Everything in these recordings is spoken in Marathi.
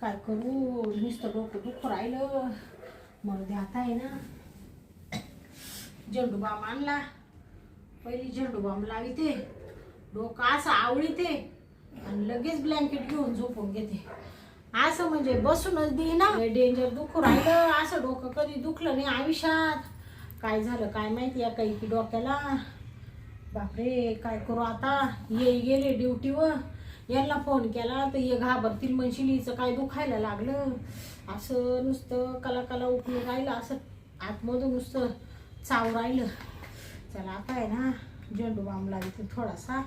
काय करू? नुसतं डोकं दुखू राहिलं. मग ते आता आहे ना. झेंडू बाम आणला. पहिली झेंडू बाम लाविते. डोकं असं आवळीते. आणि लगेच ब्लँकेट घेऊन झोपून घेते. असं म्हणजे बसूनच दे ना. डेंजर दुखू राहिलं. असं डोकं कधी दुखलं नाही आयुष्यात. काय झालं काय माहिती या काही की डोक्याला. बापरे काय करू आता? ये गेले ड्युटीवर यांना फोन केला तर ये घाबरतील म्हणशील हिचं काय दुखायला लागलं? असं नुसतं कला कला उठलं राहिलं असं आतमधून नुसतं चाव राहिलं. चला आता आहे ना झेंडू बाम लागते थोडासा.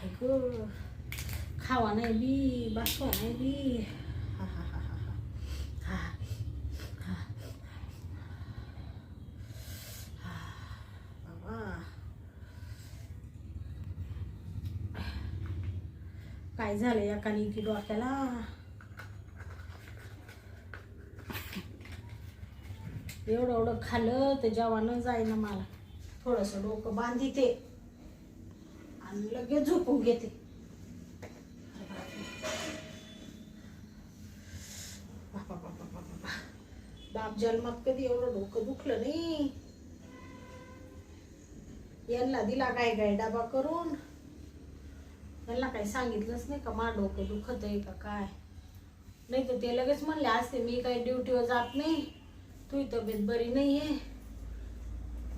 ऐक खावा नाही बी बसवा नाही बी हा हा हा हा हा हा बाबा काय झालं या काली की डोक्याला एवढं एवढं खाल्लं तर जेवण जाईना मला. थोडंसं डोकं बांधिते. आणि लगेच झोपून घेते. बाप जन्मात कधी एवढं डोकं दुखलं नाही. यांना दिला काय काय डबा करून. त्यांना काही सांगितलंच नाही का मा डोकं दुखत आहे का काय? नाही तर ते लगेच म्हणले असते मी काही ड्युटीवर जात नाही तुझी तब्येत बरी नाही आहे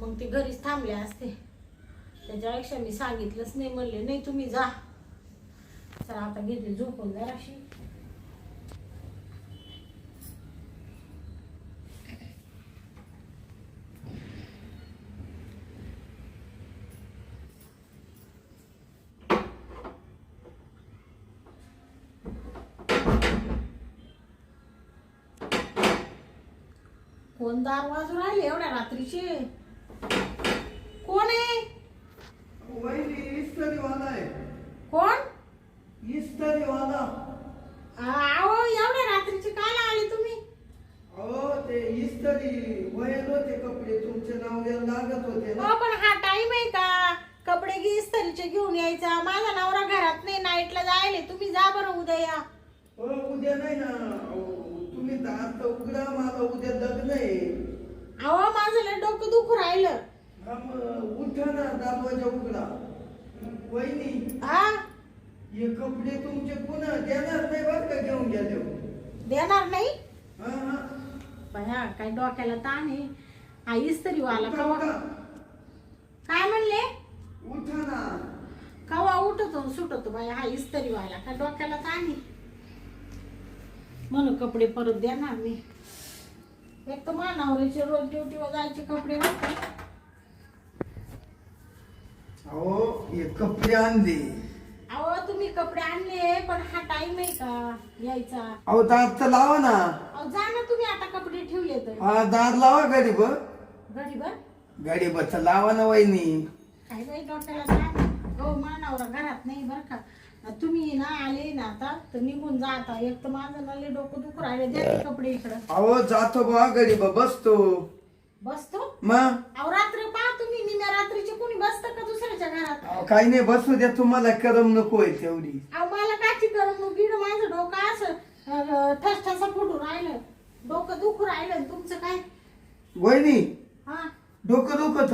मग ते घरीच थांबले असते. त्याच्यापेक्षा मी सांगितलंच नाही म्हणले नाही तुम्ही जा. चला आता घेते झोपून जराशी कोण दार वाजून राहिले एवढ्या रात्रीचे. कोण आहे? वहिनी इस्त्रीवाला आहे. कोण? इस्त्रीवाला अहो एवढ्या रात्रीचे काय आले तुम्ही? अहो ते इस्त्री वयल होते कपडे तुमचे नाव द्यायला लागत होते ना. हो पण हा टाइम आहे का? कपडे घे इस्त्रीचे घेऊन यायचा. माझा नवरा घरात नाही नाईटला जायले. तुम्ही जा बरं उद्या या. हो उद्या नाही ना. तर आता उघडा उद्या लग्न आहे. अहो माझं लय डोकं दुखू राहिलं. हा मग उठा ना दरवाजा उघडा. वहिनी हा? हे कपडे तुमचे पुन्हा देणार नाही बरं का घेऊन गेले देणार नाही? हा हा. बया काय डोक्याला ताण आहे? हा उठा, कवा उठा. काय म्हणले? उठा ना. कवा उठतो आणि सुटतो बाई हा इस्त्रीवाला का डोक्याला ताण आहे? म्हणून कपडे परत देणार मी एक तर मानावरीचे रोज ड्युटीवर जायचे कपडे वाटतात अहो हे कपडे आणले. अहो तुम्ही कपडे आणले पण हा टाइम आहे का यायचा? अहो दार तर लावा ना. अहो जा ना तुम्ही आता कपडे ठेवले तर. हा दार लावा गाडी बघ घरी बर गाडी बस लावा ना वहिनी. काय बाई डोक्याला ताण हो मानावरा घरात नाही बर का. तुम्ही ना आले ना आता तर निघून जा आता. एक तर माझं ना लय डोकं दुखू राहिले द्या ते कपडे इकडं. अहो जातो बा गाडी बा बसतो. बसतो? मग अहो रात्र पहा तुम्ही निम्या रात्रीचे कोणी बसतं का दुसऱ्याच्या घरात? अहो, काही नाही बसू द्या. तुम्हाला करम नको आहे तेवढी. अहो मला काची करून गिड माझं डोकं असं अं, ठसठसा फुटून राहिलं. डोकं दुखू राहिलं आणि तुमचं काय? वहिनी हा. डोकं दुखत.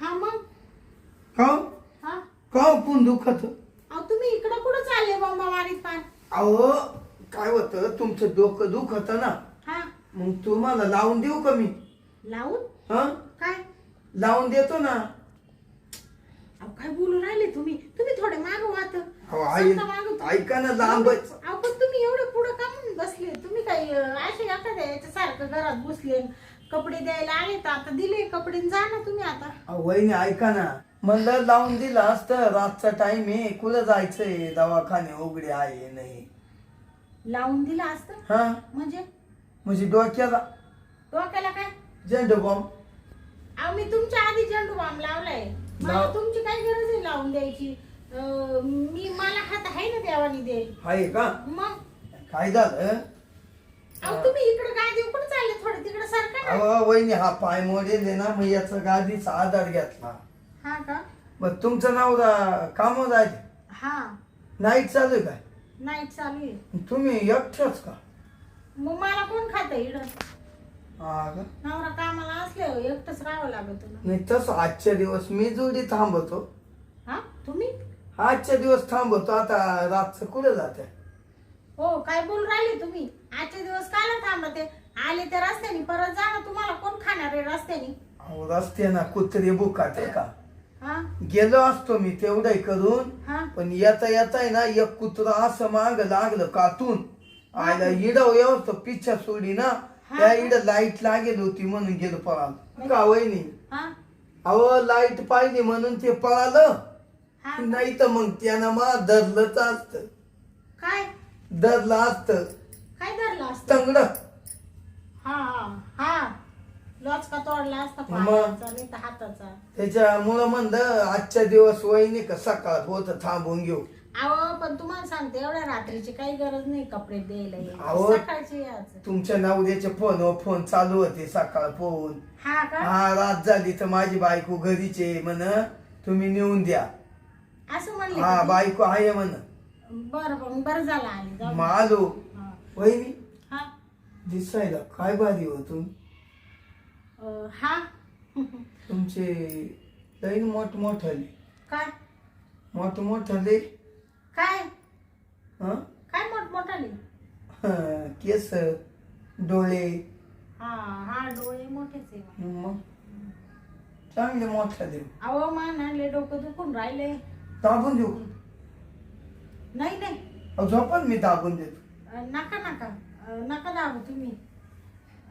हा मग? का हा का पण दुखत? अहो तुम्ही इकडं कुठं चालले बंबा मारीत पार? अहो काय होतं? तुमचं डोकं दुखत ना. हा. मग तुम्हाला लावून देऊ का मी? लावून? हा? काय? लावून देतो ना. अहो काय बोलू राहिले तुम्ही? तुम्ही थोडे माग वात अहो, आई- ऐका ना. अहो पण तुम्ही एवढे पुढे का म्हणून बसले? तुम्ही काही अं, असे एखाद्या याच्यासारखं घरात बसले. कपडे द्यायला आले तर आता दिले कपडे आणि जा ना तुम्ही आता. अहो, वहिनी ऐका ना. म्हणलं लावून दिलं असतं. रातचा टाइम आहे. कुठं जायचंय? दवाखाने उघडे आहे नाही. लावून दिलं असतं? हा. म्हणजे? म्हणजे डोक्याला. डोक्याला काय? झेंडू बॉम्ब. अहो मी तुमच्या आधी झेंडू बाम लावलाय. मला लाव. तुमची काय गरज आहे लावून द्यायची. अं, मी मला हात आहे ना देवानी दे. आहे का? मग? काय झालं? अहो तुम्ही इकडे काय देऊ कुठे चालले थोडे. तिकडे सारखा अहो वहिनी हा पाय मोडेल आहे ना. मग याचा गादीचा आधार घेतला. हा का? मग तुमचं नाव कामं जायचं हा. नाईट चालू आहे काय? नाईट चालू आहे. तुम्ही एकट्याच का? मग मला कोण खात इड? हा का? नवरा कामाला असले एकटंच राहावं लागत तुला. नाही तसं आजच्या दिवस मी जोडी थांबवतो. हा? तुम्ही? आजच्या दिवस थांबवतो. आता रातचं कुठे जाते? हो काय बोल राहिले तुम्ही? आजचे दिवस काला थांबते? आले ते रस्त्याने परत जा ना तुम्हाला कोण खाणार आहे रस्त्याने? अहो रस्त्याना कुत्रे बुकाटे का? हा? गेलो असतो मी तेवढं करून हा? पण येता येता आहे ना एक कुत्रा असं माग लागलं कातून. आयला इडव येऊ पिच्छा सोडी ना त्या इड लाइट लागेल होती म्हणून गेलो पळाल. का वहिनी? हा? अहो लाइट पाहिली म्हणून ते पळालं. हा? नाही तर मग त्यानं मा धरलंच असत. काय? धरलं असत. काय धरलं असतं? तंगड. हा हा. लॉचका तोडला असता मग? पायाचा नाही तर हाताचा. त्याच्यामुळं म्हणलं आजच्या दिवस वहिनी का सकाळ होत थांबून घेऊ. अहो पण तुम्हाला सांगते एवढ्या रात्रीची काही गरज नाही कपडे द्यायला अहो. सकाळची याच तुमच्या नवऱ्याचे फोन फोन चालू होते सकाळ फोन. हा का? हा रात झाली तर माझी बायको घरीचे म्हण तुम्ही नेऊन द्या. असं म्हणले हा का? बायको आहे म्हण. बरं बरं बरं झालं आली जाऊ मग दे. आलो. हा. वहिनी? हा. दिसायला काय भारी हो तुम अं, हा. तुमचे लईन मोठ मोठाले. काय? मोठ मोठाले. काय? हा काय मोठमोठाली केस डोळे. हा हा डोळे मोठेच आहे मग. चांगले मोठाले. अहो मान आणले डोकं दुखून राहिले. दाबून देऊ. नाही नाही. अहो, झोपण मी दाबून देतो. अं, नका नका. अं, नका दाबू तुम्ही.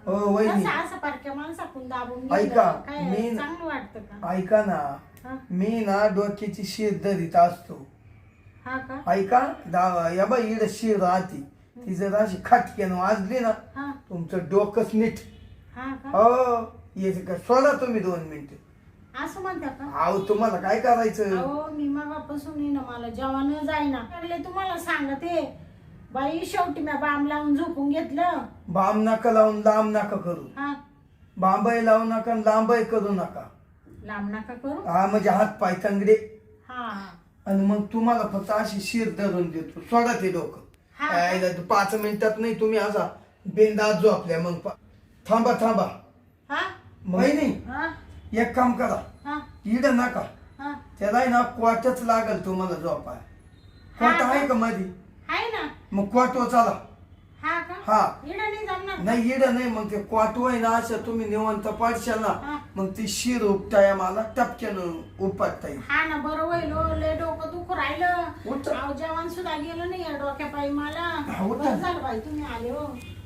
हो वहिनी. कसं असं पारख्या माणसाकडून दाबून ऐका, काय मी- चांगलं वाटतं का? ऐका ना? मी ना डोक्याची शिर धरीत असतो. हा का? ऐका दा या बाई इकडे शिर राहते. ती जर अशी खटक्यानं वाजली ना हा. तुमचं डोकंच नीट. हा का? हो येते का सोडा तुम्ही दोन मिनिटं. असं म्हणता का? अहो तुम्हाला काय करायचं? अहो मी मगापासून आहे ना मला जेवण जाईना. लागले तुम्हाला सांगते बाई शेवटी मी बाम लावून झोपून घेतलं. बाम नका लावून लांब नका करू. हा. बांबाई लावू नका आणि लांबाई करू नका. लांब नका करू? हा म्हणजे हात पाय तंगडे. हा. आणि मग तुम्हाला फक्त अशी शिर धरून देतो. सोडा ते डोकं. हा. यायला तर पाच मिनिटात नाही तुम्ही असा बेंदात झोपल्या मग पा- थांबा थांबा. हा? नाही. हा? एक काम करा. हा. इड नका. हा. त्याला आहे ना क्वाटच लागल तुम्हाला झोपाय. क्वाट आहे का मधी? आहे ना. मग क्वाटो चला. हा का? हा. इडा नाही जमणार नाही इड नाही मग ते क्वाटो आहे ना असं तुम्ही निवंत पाडशाल हा. ना मग ती शिर उपटाय मला टपक्यानं उपटता येईल हा ना बरं होईल हो, लय डोकं दुखू राहिलं. उठ. अहो जेवण सुद्धा गेलं नाही या डोक्या पायी मला. हा, उठ. बरं झालं बाई तुम्ही आले हो.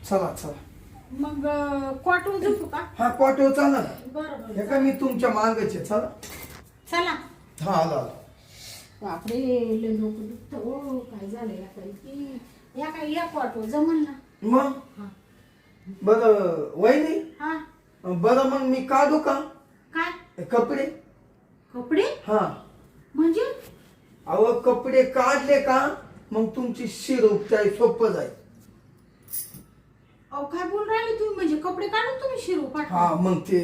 चला चला. मग क्वाटून झोपू का? हा क्वाटो चला ना. बरं हे का मी तुमच्या मागचे चला. चला. हा आलो आलो. बापरे लय डोकं दुखतं हो. काय झालं या काही की या काय या क्वाटो जमल ना? मग? हा. बरं वहिनी? हा. बरं मग मी काढू का? काय? हे कपडे? कपडे? हा. म्हणजे? अहो कपडे काढले का मग तुमची शिर उपटाय सोपं जाईल. अहो काय बोल राहिले तुम्ही? म्हणजे कपडे काढून तुम्ही शिरू हा पाठवा मग ते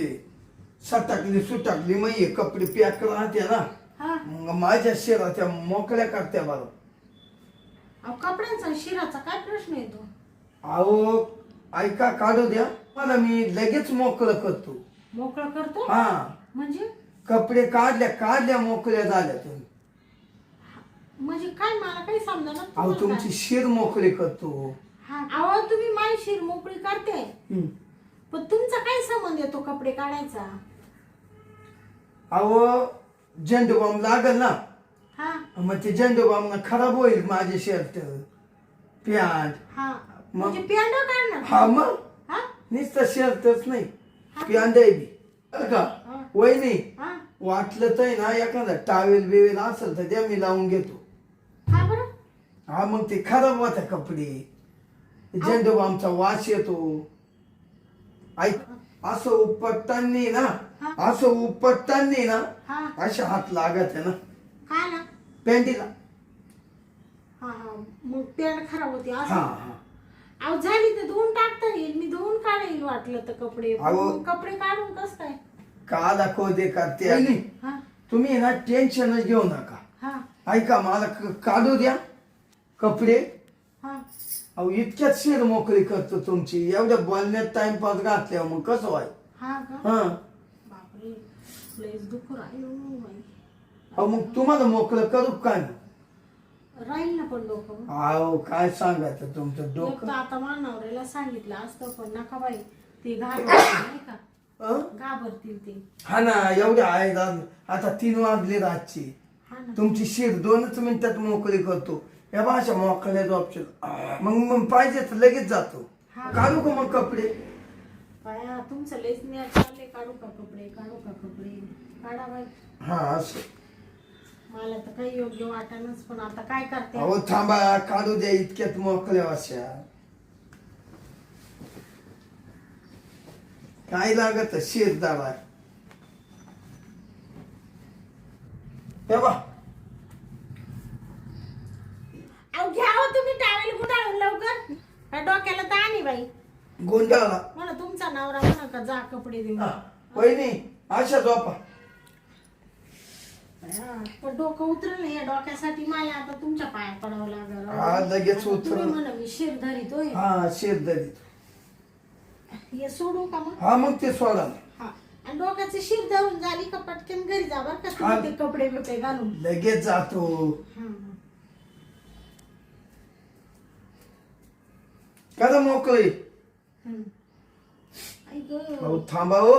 सटाकली सुटाकली मग हे कपडे पॅक राहते ना. हा. मग माझ्या शिरा त्या मोकळ्या करत्या बरं अहो कपड्यांचा शिराचा काय प्रश्न येतो अहो ऐका काढू द्या. मला मी लगेच मोकळं करतो. मोकळं करतो? हा. म्हणजे? कपडे काढल्या काढल्या मोकळ्या झाल्या तुम्ही. म्हणजे काय मला काही समजा अहो तुमची शिर मोकळी करतो. अहो तुम्ही माझी शिर मोकळी करते. पण तुमचा काय संबंध येतो कपडे काढायचा? अहो झेंडू बॉम्ब लागल ना हा. मग ते झेंडू बॉम्ब खराब होईल माझे शर्ट पॅन्ट हा. म्हणजे पिंड काढणार हा मग? हा? नुसतं शर्टच नाही. पॅन्ट आहे बी. बरं का. वहिनी हा. वाटलं तर आहे ना एखादा टावेल बिवेल असेल तर द्या मी लावून घेतो. हा बरं. हा मग ते खराब होता कपडे. झेंडू बॉम्बचा वास येतो. ऐक असं उपटताना ना. असं उपटताना ना हा. असे हात लागत आहे ना. पॅन्टीला. हा हा. मग पेंड खराब होती हा असं? हा अहो झाली तर धुवून टाकता येईल. मी धुवून काढेल वाटलं तर कपडे? पण अहो. मग कपडे काढून कस काय? का दाखव दे करते आणि हा. तुम्ही ना टेन्शनच घेऊ नका. हा. ऐका मला क- काढू द्या कपडे. हा. अहो इतक्यात शेर मोकळी करतो तुमची. एवढ्या बोलण्यात टाइमपास घातल्यावर मग कसं व्हाय हा का? हा. बापरे लयच दुःख राहील हो बाई. अहो मग तुम्हाला मोकळं करू काय राहील ना पण डोकं. अहो काय सांगायचं तुमचं एक डोकं? तर आता मानवऱ्याला सांगितलं असतं पण नका बाई ते घाबरतील नाही का? अं? घाबरतील ते. हा ना एवढ्या आहे रात- आता तीन वाजले रातची. हा ना. तुमची शिर दोनच मिनिटात मोकळी करतो. या भाषा मोकळ्या ऑप्शन मग मग पाहिजे तर लगेच जातो. हा. काढू का मग कपडे? बाया तुमचं चालले काढू का कपडे? काढू का कपडे? काढा बाई. हा असं. मला तर काही योग्य वाटणच पण आता काय करते? अहो थांबा काढू द्या इतक्यात मोकळ्या अशा काय लागत शिर दाबा हे बा अहो घ्या हो तुम्ही टावेल गुंडाळून लवकर? डोक्याला ताणी बाई. गोंधळला. म्हणा तुमचा नवरा म्हणा का जा कपडे देऊन. वहिनी अशा झोपा. हा, पण डोकं उतरलं या डोक्यासाठी मला आता तुमच्या पाया पडावं हा, लागलं लगेच आता तुम्ही उतरलं. म्हणा मी शिर धरितोय हा शिर दरी हे सोडू का मग हा मग ते सोडा. हा आणि डोक्याचे शिर धरून झाली का पटकन घरी जा बरं का हा. तुम्ही ते कपडे बिपडे घालून लगेच जातो हा, हा. कदा मोकळी हम्म. आई गं. अहो हो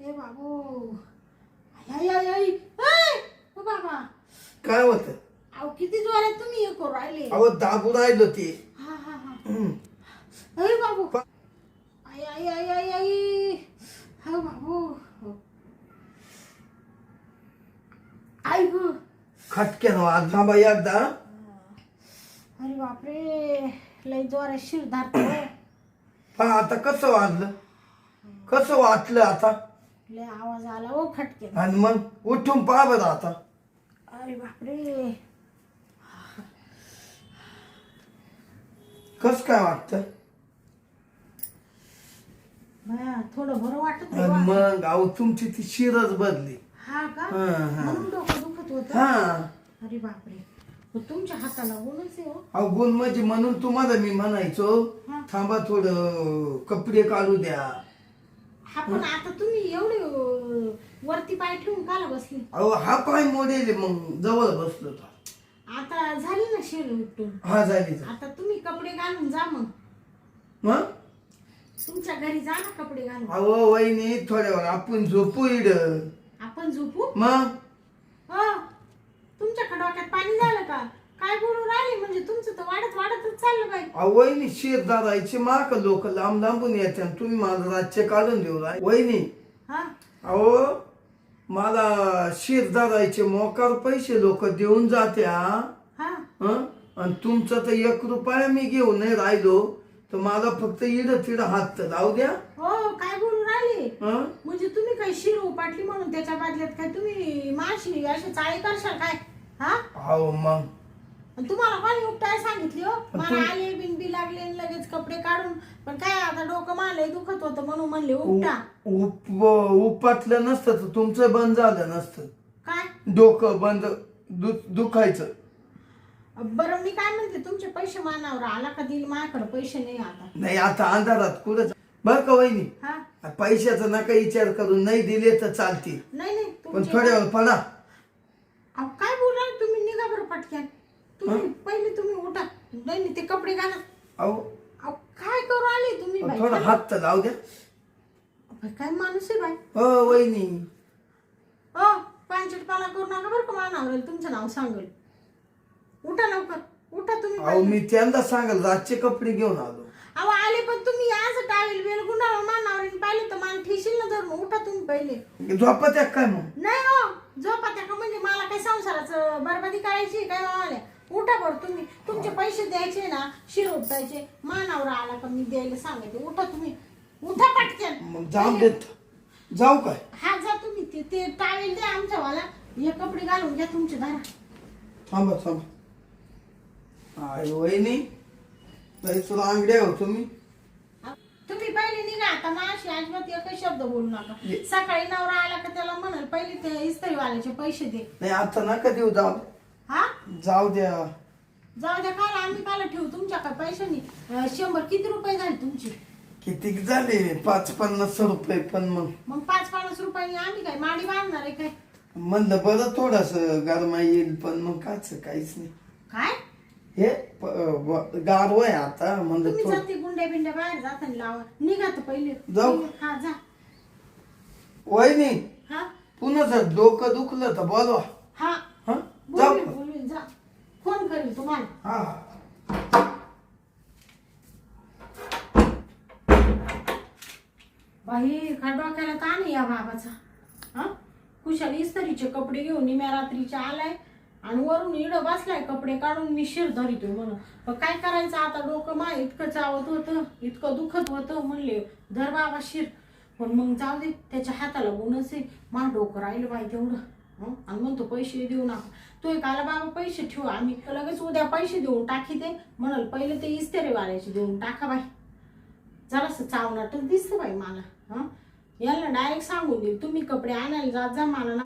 ए बाबू आई आई आई. ऐ, ओ बाबा. काय होत? अहो किती जोरात तुम्ही हे करू राहिले. अहो दाबू राहिलो ते. हा हा हा. हम्म. अरे बाबू. पा- आई आई आई आई आई. हा बाबू आई ग. खटक्यानं आज थांबा एकदा. अरे बापरे लय जोरात शिर धारतो पण आता कसं वाजलं? कसं वाटलं आता? लय आवाज आला ओ खटके आणि मग उठून पहा बरं आता. अरे बापरे. कस काय वाटतं? बया, थोडं बरं वाटत आणि मग अहो तुमची ती शिरच बदली. हा का? हा, हा. म्हणून डोकं दुखत होत. हा. अरे बापरे. मग तुमच्या हाताला ऊनच आहे हो. अहो गुण म्हणजे म्हणून तुम्हाला मी म्हणायचो हा. थांबा थोडं कपडे काढू द्या. हा पण आता तुम्ही एवढे अं, वरती पाय ठेवून काला बसली. अहो हा पाय मोडेल मग जवळ बसलो होता. आता झाली ना शेर उठून? हा झाली झाली. आता तुम्ही कपडे घालून जा मग. मग? तुमच्या घरी जा ना कपडे घालून. अहो वहिनी थोड्या वेळ आपण झोपू इड. आपण झोपू? मग? हो तुमच्या डोक्यात पाणी झालं का? काय बोलू राहिले? म्हणजे तुमचं तर वाढत वाढतच चाललं बाई. अहो वहिनी शेत दादायचे माक लोक लांब लांबून येते आणि तुम्ही मला रातचे काढून देऊ राय. वहिनी हा? अहो मला शेत दादायचे मोकार पैसे लोक देऊन जात्या हा? हं? आणि तुमचा तर एक रुपया मी घेऊन नाही राहिलो. तर मला फक्त इड तिड हात तर लावू द्या. हो काय बोलू राहिले? हं? म्हणजे तुम्ही काही शिर उपाटली म्हणून त्याच्या बदल्यात काय तुम्ही माशी अशी चाळी करशाल काय? हा? अहो मग आणि तुम्हाला कोणी उपटाय सांगितली हो. पण मला आले बिन बी लागले आणि लगेच कपडे काढून. पण काय आता डोकं मालय दुखत होतं म्हणून म्हणले उपटा उप उपाटलं नसतं तर तुमचं बंद झालं नसतं. काय? डोकं बंद दु दुखायचं. बरं मी काय म्हणते तुमचे पैसे मानावर आला का दिल माझ्याकडे पैसे नाही आता. नाही आता अंधारात कुठं बर का वहिनी? हा? पैशाचा नका विचार करून नाही दिले तर चालतील. नाही नाही पण तुमचे थोड्या वेळ पडा. अहो, काय बोलणार तुम्ही? निघा बरं पटक्यान. तुम्ही पहिले तुम्ही उठा. नाही ते कपडे घाला. अहो. अहो, काय करू आले तुम्ही बाई? थोडा हात तर लावू द्या. बाई, काय माणूस आहे बाई? हो वहिनी. ओ पाला करू नका बरं का मानावर तुमचं नाव सांगेल. उठा लवकर. उठा तुम्ही अहो. मी त्यांना सांगाल रातचे कपडे घेऊन आलो. अहो आले पण तुम्ही आज टावेल बेल गुन्हा मानावर पाहिले तर मला ठेशील ना धरून? उठा तुम्ही पहिले. झोपा त्या काय मग? नाही हो झोपा त्या का? म्हणजे मला काही संसाराचं बरबादी करायची काय मामाला? उठा बरं तुम्ही तुमचे पैसे द्यायचे ना शिर उपटायचे मानावर आला का मी द्यायला सांगायचे उठा तुम्ही. उठा पटकन. मग जाऊ देत. जाऊ काय? हा जा तुम्ही. ते ते टावेल द्या आमच्यावाला. हे कपडे घालून घ्या तुमचे दारा थांबा थांबा. वहिनी नाही हो तुम्ही. तुम्ही पहिले निघा आता. माशी अजिबात एकही शब्द बोलू नका. ये. सकाळी नवरा आला का त्याला म्हणाल पहिले ते इस्त्रीवाल्याचे पैसे दे. नाही आता नका देऊ जाऊ. हा? जाऊ द्या. जाऊ द्या काल आम्ही काल ठेवू तुमच्या काय पैशानी. अं, शंभर किती रुपये झाले तुमचे? किती झाले? पाच पन्नास रुपये पण मग. मग पाच पन्नास रुपयानी आम्ही काय माडी बांधणार आहे काय? म्हणलं बरं थोडस गरमा येईल पण मग काच काहीच नाही. काय? हे प- व- गारव आहे आता म्हणलं तुम्ही थोडं. जाते गुंड्या बिंड्या बाहेर जाताना लावा. निघा तर पहिले. जाऊ. हा जा. वहिनी हा? पुन्हा जर डोकं दुखलं तर बोलवा. हा. हा? जाऊ बोलवीन बोलवीन जा फोन करेल तुम्हाला. हा. बाई का डोक्याला ताण आहे या बाबाचा? हा? कुशाल इस्त्रीचे कपडे घेऊन निम्या रात्रीच्या आलाय आणि वरून इड बसलाय कपडे काढून मी शिर धरितोय म्हणून. पण काय करायचं आता? डोकं मा इतकं चावत होतं इतकं दुखत होतं म्हणले धर बाबा शिर. पण मग जाऊ दे त्याच्या हाताला गुणच आहे. मा डोकं राहिलं बाई तेवढं. हं? आणि म्हणतो पैसे देऊ नका. तो एक आला बाबा पैसे ठेवा आम्ही लगेच उद्या पैसे देऊन टाकी ते. म्हणाल पहिले ते इस्तेरे वाल्याचे देऊन टाका बाई. जरासं चावणार तर दिसतं बाई मला हं? याला डायरेक्ट सांगून देईल तुम्ही कपडे आणायला जात जा मला ना